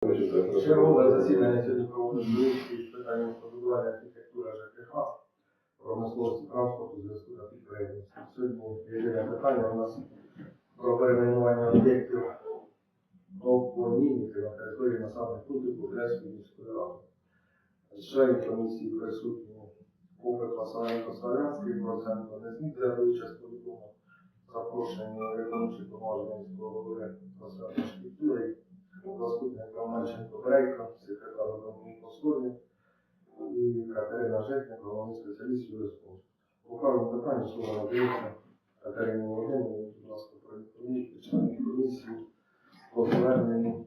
Чергове засідання сьогодні проводить комісії з питань містобудування архітектури ЖКХ, промисловості транспорту, зв'язку та підприємництва. Сьогодні єдине питання у нас про перейменування об'єктів топоніміки на території населених пунктів Кудрецької міської ради. З членів комісії присутні Купик Василенко Славянський, Проценко Незміт взяли участь у відомо запрошені виконуючи повноваження міського голови Василенко Шкітюри, заступник Романченко Брейко, секретар Домінік Посольник і Катерина Житник, головний спеціаліст юрисконсульт. По правому питанню слово надається Катерині Володимирівні, будь ласка, проінформуйте членів комісії по зверненню.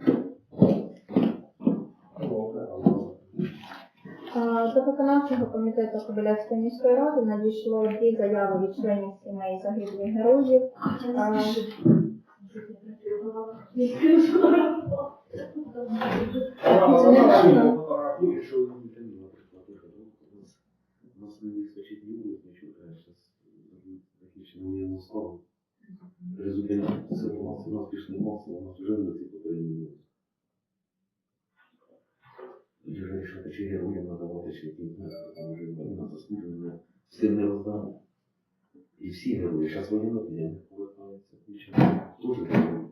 До виконавчого комітету Кобиляцької міської ради надійшло дві заяви від членів сімей загиблих героїв. А, Фотографії, фотографії. Якщо ви не наприклад, у нас у нас не вистачить ні вулиць, нічого, зараз захищено воєнну це у нас у нас пішли масло, у нас вже на ці попередні. Тоді вже рішати, чи героям надавати, чи яким там вже на заслужено, всім не роздамо. І всі герої, зараз воєнна не повертаються, нічого. Герої.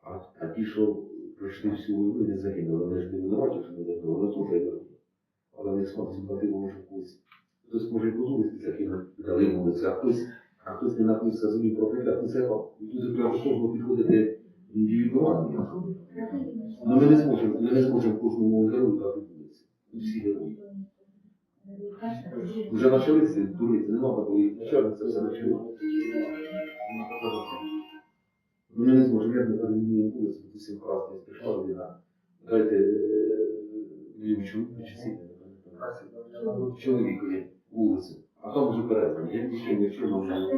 А, а що пройшли всю війну і не загинули, вони ж не винуваті, що не загинули, вони теж герої. Але вони смак симпативно може когось. Хтось може подумати, як їм дали вулицю, а хтось, а хтось не напився землі про прекрасну церкву. І тут до кожного підходити індивідуально. Ну ми не зможемо, ми не зможемо кожному герою дати вулиці. Всі герої. Вже почалися дурниці, не треба було їх почати, це все почало. Ну, ми не зможемо, як ми перемінюємо вулицю, бо всім прийшла людина. Дайте чи сім'ї. Чоловікові вулицю, а там вже перезвані. Як ще не вчора вже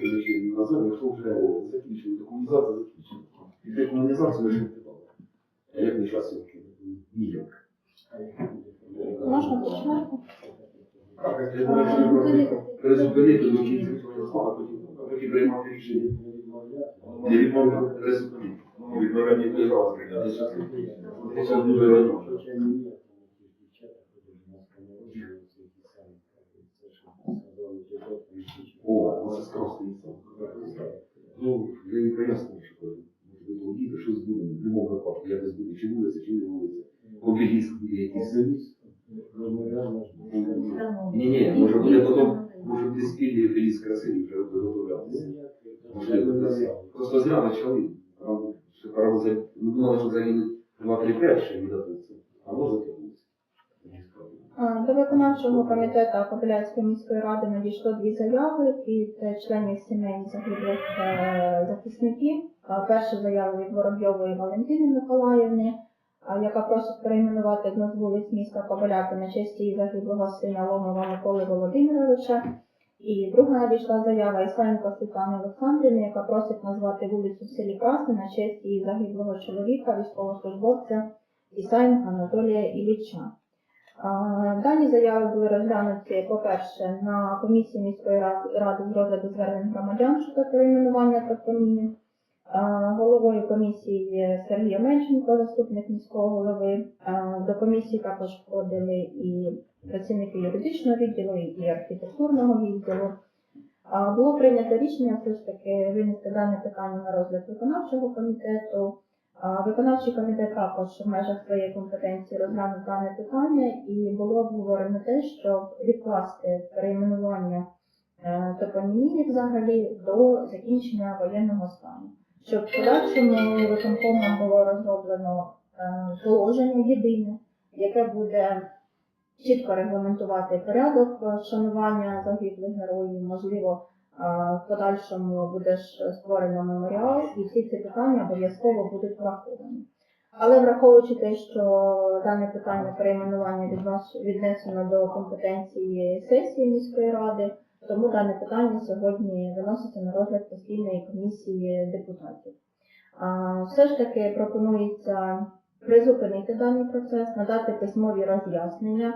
тоді ще назад, якщо вже закінчили, декомунізація закінчена. І декомунізацію вже не тривало. А як не час його Ніяк. Можна починати? Так, я думаю, що Призупинити до кінця слова, а потім приймати рішення. Не не разу. Це дуже рано. О, оце скросний сам. Ну, я їм пояснюю, що ви діти, щось буде, в будь-якому випадку, якось буде, чи вулиця, чи не вулиця. Обеліск буде якийсь. Ні, ні, може буде потім, може буде спільний обеліск красивий, вже виготовлятися. Може, буде Просто зря почали. Право, що право за... Ну, думали, що загинуть 2-3 перші віддадуться, а може затягнуться. До виконавчого комітету Кобиляцької міської ради надійшло дві заяви від членів сімей загиблих е, захисників. Перша заява від Воробйової Валентини Миколаївни, яка просить перейменувати одну з вулиць міста Кобиляки на честь її загиблого сина Ломова Миколи Володимировича. І друга надійшла заява Ісаєнко Світлани Олександрівни, яка просить назвати вулицю в селі Красне на честь її загиблого чоловіка, військовослужбовця Ісаєнка Анатолія Ілліча. Дані заяви були розглянуті, по-перше, на комісії міської ра- ради з розгляду звернень громадян щодо перейменування топонімів. А, Головою комісії є Сергій Менченко, заступник міського голови. До комісії також входили і працівники юридичного відділу, і архітектурного відділу. Було прийнято рішення все ж таки винести дане питання на розгляд виконавчого комітету. Виконавчий комітет також в межах своєї компетенції розглянув дане питання і було обговорено те, щоб відкласти перейменування е, топонімії взагалі до закінчення воєнного стану. Щоб в подальшому виконкомом було розроблено е, положення єдине, яке буде чітко регламентувати порядок е, вшанування загиблих героїв, можливо, В подальшому буде створено меморіал, і всі ці питання обов'язково будуть враховані. Але враховуючи те, що дане питання перейменування віднесено до компетенції сесії міської ради, тому дане питання сьогодні виноситься на розгляд постійної комісії депутатів. Все ж таки пропонується призупинити даний процес, надати письмові роз'яснення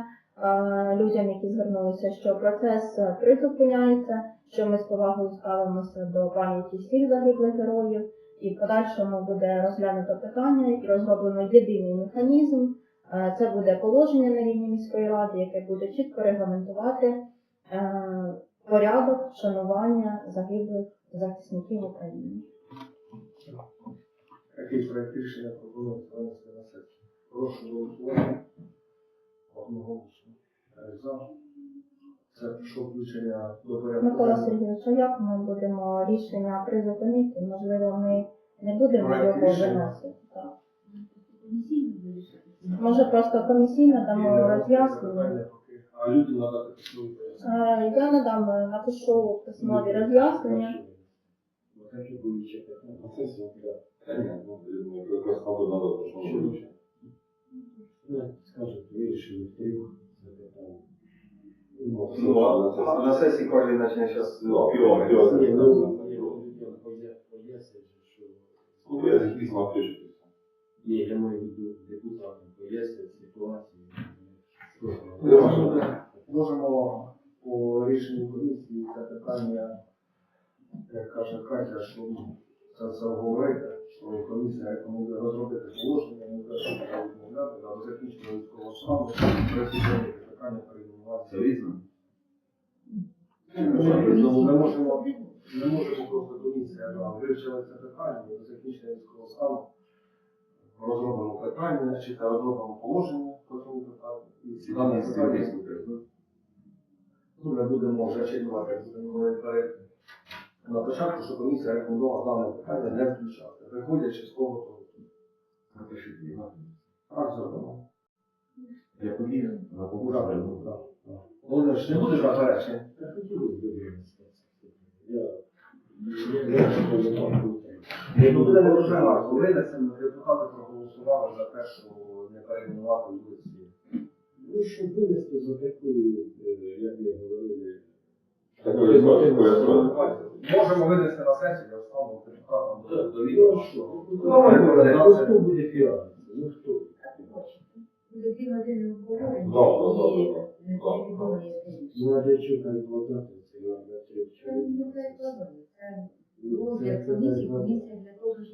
людям, які звернулися, що процес е, призупиняється, що ми з повагою ставимося до пам'яті всіх загиблих героїв, і в подальшому буде розглянуто питання і розроблено єдиний механізм. Е, Це буде положення на рівні міської ради, яке буде чітко регламентувати е, порядок вшанування загиблих захисників України. Який проект рішення пропонується винести на сесію? Прошу голосувати. Одноголосно. Е, За. Це що включення до порядку. Микола денного? Сергійович, а як ми будемо рішення призупинити? Можливо, ми не будемо Проект його рішення. виносити. Так. Може, просто комісійно дамо не роз'яснення. питання поки. А людям надати пояснення. Е, Я надам, е, напишу письмові роз'яснення. Скажуть, вирішили трьох запитань. Ну, а а на сесії координації зараз Ні, ну, я пояснюю, що Ні, я маю в виду депутатам пояснюють ситуацію. Можемо по рішенню комісії це питання, як каже Катя, що це все обговорити, що комісія рекомендує розробити положення, ми теж відмовляти, до закінчення військового стану, присутні питання перейменувати. різно? Ми можемо, не можемо просто комісія да, вивчила це питання до закінчення військового стану розробимо питання, чи та розробимо положення по цьому питанню. І ці дані питання Ну, ми будемо вже чекати, коли перед на початку, що комісія рекомендувала дане питання не включати, виходячи з того, то Напишіть мені на. так зробимо. Я побіг на так. Володимир, чи не буде заперечень? Я хотілося б винести. Я я не буде не гарно. Винесемо, депутати проголосували за те, що не перейменувати вулиці. Ну, щоб винести за такою, е, як ми говорили, Можемо винести на сесію, я встану депутатам буде. Ну, довідомо, що? що Ну, Ну, Хто буде фіанси? Ну, хто? Буде дві години обговорення. Да, не Ну, а для чого так вкладати? Це? На на три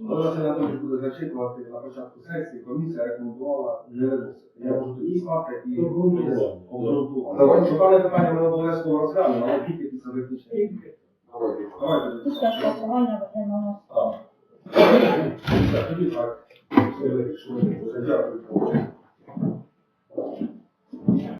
Ну, Анатолійович буде зачитувати на початку сесії, комісія рекомендувала не виносити. Я можу тоді стати і Обґрунтувати. Давайте, що питання ми обов'язково розглянемо, але тільки після виключення. Після голосування. Дякую.